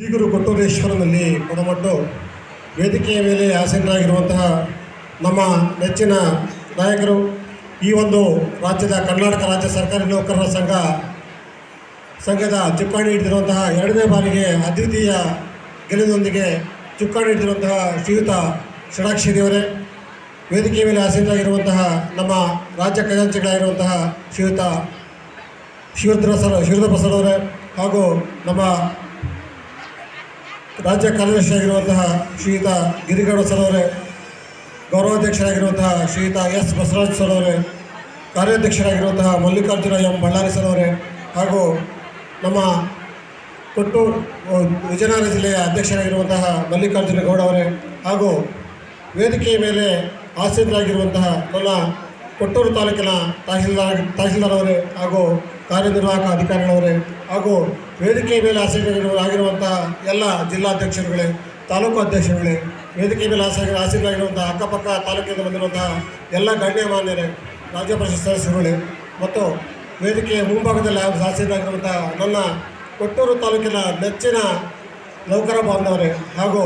ಶ್ರೀಗುರು ಕೊಟ್ಟೂರೇಶ್ವರನಲ್ಲಿ ಮೊದಮಟ್ಟು ವೇದಿಕೆಯ ಮೇಲೆ ಆಸೀನರಾಗಿರುವಂತಹ ನಮ್ಮ ನೆಚ್ಚಿನ ನಾಯಕರು ಈ ಒಂದು ರಾಜ್ಯದ ಕರ್ನಾಟಕ ರಾಜ್ಯ ಸರ್ಕಾರಿ ನೌಕರರ ಸಂಘ, ಸಂಘದ ಚುಕ್ಕಾಣಿ ಹಿಡಿದಿರುವಂತಹ ಎರಡನೇ ಬಾರಿಗೆ ಅದ್ವಿತೀಯ ಗೆಲುವಿನೊಂದಿಗೆ ಚುಕ್ಕಾಣಿ ಹಿಡಿದಿರುವಂತಹ ಶ್ರೀಯುತ ದೇವರೇ, ವೇದಿಕೆಯ ಮೇಲೆ ಆಸೀನರಾಗಿರುವಂತಹ ನಮ್ಮ ರಾಜ್ಯ ಖಜಾಂಚಿಗಳಾಗಿರುವಂತಹ ಶ್ರೀಯುತ ಶಿವರುದ್ರ ಸರ್ ಶಿವರುದ್ರ ಹಾಗೂ ನಮ್ಮ ರಾಜ್ಯ ಕಾರ್ಯದರ್ಶಿಯಾಗಿರುವಂತಹ ಶ್ರೀಯುತ ಗಿರಿಗೌಡ ಸರ್ ಗೌರವಾಧ್ಯಕ್ಷರಾಗಿರುವಂತಹ ಶ್ರೀಯುತ ಎಸ್ ಬಸವರಾಜ್ ಸರ್ ಕಾರ್ಯಾಧ್ಯಕ್ಷರಾಗಿರುವಂತಹ ಮಲ್ಲಿಕಾರ್ಜುನ ಎಂ ಬಳ್ಳಾರಿ ಸರ್ ಹಾಗೂ ನಮ್ಮ ಕೊಟ್ಟೂರು ವಿಜಯನಗರ ಜಿಲ್ಲೆಯ ಅಧ್ಯಕ್ಷರಾಗಿರುವಂತಹ ಮಲ್ಲಿಕಾರ್ಜುನ ಗೌಡ ಅವರೇ ಹಾಗೂ ವೇದಿಕೆಯ ಮೇಲೆ ಆಸೀನರಾಗಿರುವಂತಹ ನನ್ನ ಕೊಟ್ಟೂರು ತಾಲೂಕಿನ ತಹಸೀಲ್ದಾರ್ ತಹಸೀಲ್ದಾರ್ ಹಾಗೂ ಕಾರ್ಯನಿರ್ವಾಹಕ ಅಧಿಕಾರಿಗಳವರೇ ಹಾಗೂ ವೇದಿಕೆ ಮೇಲೆ ಆಸೀನರಾಗಿರುವ ಆಗಿರುವಂತಹ ಎಲ್ಲ ಜಿಲ್ಲಾಧ್ಯಕ್ಷರುಗಳೇ, ತಾಲೂಕು ಅಧ್ಯಕ್ಷರುಗಳೇ ವೇದಿಕೆ ಮೇಲೆ ಆಸೆ ಆಸೀನರಾಗಿರುವಂತಹ ಅಕ್ಕಪಕ್ಕ ತಾಲೂಕಿನಿಂದ ಬಂದಿರುವಂತಹ ಎಲ್ಲ ಗಣ್ಯಮಾನ್ಯರೇ ರಾಜ್ಯ ಪರಿಷತ್ ಸದಸ್ಯರುಗಳೇ ಮತ್ತು ವೇದಿಕೆಯ ಮುಂಭಾಗದಲ್ಲಿ ಆಸೀನರಾಗಿರುವಂತಹ ನನ್ನ ಕೊಟ್ಟೂರು ತಾಲೂಕಿನ ನೆಚ್ಚಿನ ನೌಕರ ಬಾಂಧವರೇ ಹಾಗೂ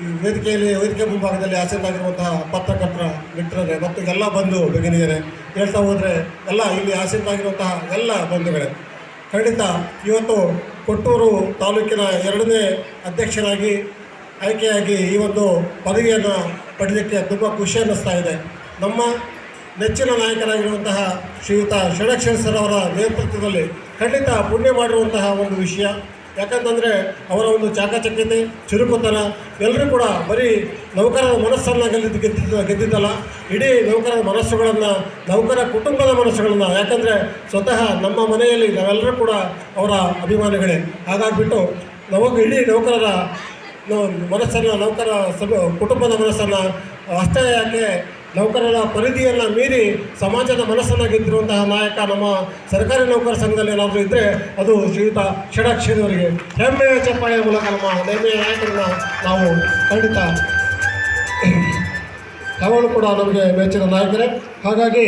ಈ ವೇದಿಕೆಯಲ್ಲಿ, ವೇದಿಕೆ ಮುಂಭಾಗದಲ್ಲಿ ಆಸೀನಾಗಿರುವಂತಹ ಪತ್ರಕರ್ತರ ಮಿತ್ರರೇ ಮತ್ತು ಎಲ್ಲ ಬಂಧು ಭಗಿನಿಯರೇ ಹೇಳ್ತಾ ಹೋದರೆ ಎಲ್ಲ ಇಲ್ಲಿ ಆಸೀನಾಗಿರುವಂತಹ ಎಲ್ಲ ಬಂಧುಗಳೇ, ಖಂಡಿತ ಇವತ್ತು ಕೊಟ್ಟೂರು ತಾಲೂಕಿನ ಎರಡನೇ ಅಧ್ಯಕ್ಷರಾಗಿ, ಆಯ್ಕೆಯಾಗಿ ಈ ಒಂದು ಪದವಿಯನ್ನು ಪಡೆಯಲಿಕ್ಕೆ ತುಂಬ ಖುಷಿ ಅನ್ನಿಸ್ತಾ ಇದೆ. ನಮ್ಮ ನೆಚ್ಚಿನ ನಾಯಕರಾಗಿರುವಂತಹ ಶ್ರೀಯುತ ಷಡಕ್ಷರ ಸರ್ ಅವರ ನೇತೃತ್ವದಲ್ಲಿ ಖಂಡಿತ ಪುಣ್ಯ ಮಾಡಿರುವಂತಹ ಒಂದು ವಿಷಯ. ಯಾಕಂತಂದರೆ ಅವರ ಒಂದು ಚಾಕಚಕ್ಯತೆ ಚುರುಕುತನ. ಎಲ್ಲರೂ ಕೂಡ ಬರೀ ನೌಕರರ ಮನಸ್ಸನ್ನು ಗೆಲ್ಲಿದ್ದು ಗೆದ್ದಿದ್ದ ಗೆದ್ದಿದ್ದಲ್ಲ, ಇಡೀ ನೌಕರರ ಮನಸ್ಸುಗಳನ್ನು, ನೌಕರ ಕುಟುಂಬದ ಮನಸ್ಸುಗಳನ್ನು. ಯಾಕಂದರೆ ಸ್ವತಃ ನಮ್ಮ ಮನೆಯಲ್ಲಿ ನಾವೆಲ್ಲರೂ ಕೂಡ ಅವರ ಅಭಿಮಾನಿಗಳೇ. ಹಾಗಾಗಿಬಿಟ್ಟು ನಮಗೆ ಇಡೀ ನೌಕರರ ಮನಸ್ಸನ್ನು ನೌಕರ ಸಭ ಕುಟುಂಬದ ಮನಸ್ಸನ್ನು ಅಷ್ಟೇ ಯಾಕೆ ನೌಕರರ ಪರಿಧಿಯನ್ನು ಮೀರಿ ಸಮಾಜದ ಮನಸ್ಸನ್ನು ಗೆದ್ದಿರುವಂತಹ ನಾಯಕ ನಮ್ಮ ಸರ್ಕಾರಿ ನೌಕರ ಸಂಘದಲ್ಲಿ ಏನಾದರೂ ಇದ್ದರೆ ಅದು ಶ್ರೀಯುತ ಷಡಾಕ್ಷರಿಯವರಿಗೆ ಹೆಮ್ಮೆಯ ಚಪ್ಪಾಳೆಯ ಮೂಲಕ ನಮ್ಮ ಹೆಮ್ಮೆಯ ನಾಯಕರನ್ನ ನಾವು ಖಂಡಿತ ಯಾವಾಗಲೂ ಕೂಡ ನಮಗೆ ಮೆಚ್ಚಿನ ನಾಯಕರೇ. ಹಾಗಾಗಿ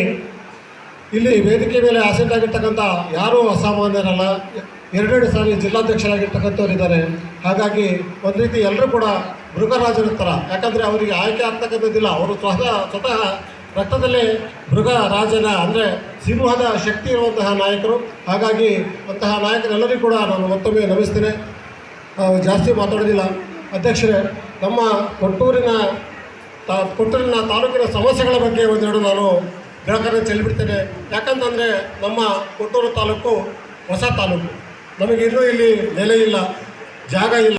ಇಲ್ಲಿ ವೇದಿಕೆ ಮೇಲೆ ಆಸೀನರಾಗಿರ್ತಕ್ಕಂಥ ಯಾರೂ ಅಸಾಮಾನ್ಯರಲ್ಲ. ಎರಡೆರಡು ಸಾರಿ ಜಿಲ್ಲಾಧ್ಯಕ್ಷರಾಗಿರ್ತಕ್ಕಂಥವರಿದ್ದಾರೆ. ಹಾಗಾಗಿ ಒಂದು ರೀತಿ ಎಲ್ಲರೂ ಕೂಡ ಮೃಗರಾಜರ ಥರ ಯಾಕಂದರೆ ಅವರಿಗೆ ಆಯ್ಕೆ ಆಗ್ತಕ್ಕಂಥದ್ದಿಲ್ಲ. ಅವರು ಸ್ವತಃ ಸ್ವತಃ ರಕ್ತದಲ್ಲೇ ಮೃಗ ರಾಜನ ಅಂದರೆ ಸಿಂಹದ ಶಕ್ತಿ ಇರುವಂತಹ ನಾಯಕರು. ಹಾಗಾಗಿ ಅಂತಹ ನಾಯಕರೆಲ್ಲರಿಗೂ ಕೂಡ ನಾನು ಮತ್ತೊಮ್ಮೆ ನಮಿಸ್ತೇನೆ. ಜಾಸ್ತಿ ಮಾತಾಡೋದಿಲ್ಲ. ಅಧ್ಯಕ್ಷರೇ, ನಮ್ಮ ಕೊಟ್ಟೂರಿನ ತಾ, ಕೊಟ್ಟೂರಿನ ತಾಲೂಕಿನ ಸಮಸ್ಯೆಗಳ ಬಗ್ಗೆ ಒಂದೆರಡು ನಾನು ಬೆಳಕನ್ನು ಚೆಲ್ಲಿಬಿಡ್ತೇನೆ. ಯಾಕಂತಂದರೆ ನಮ್ಮ ಕೊಟ್ಟೂರು ತಾಲೂಕು ಹೊಸ ತಾಲೂಕು. ನಮಗಿನ್ನೂ ಇಲ್ಲಿ ನೆಲೆ ಇಲ್ಲ, ಜಾಗ ಇಲ್ಲ.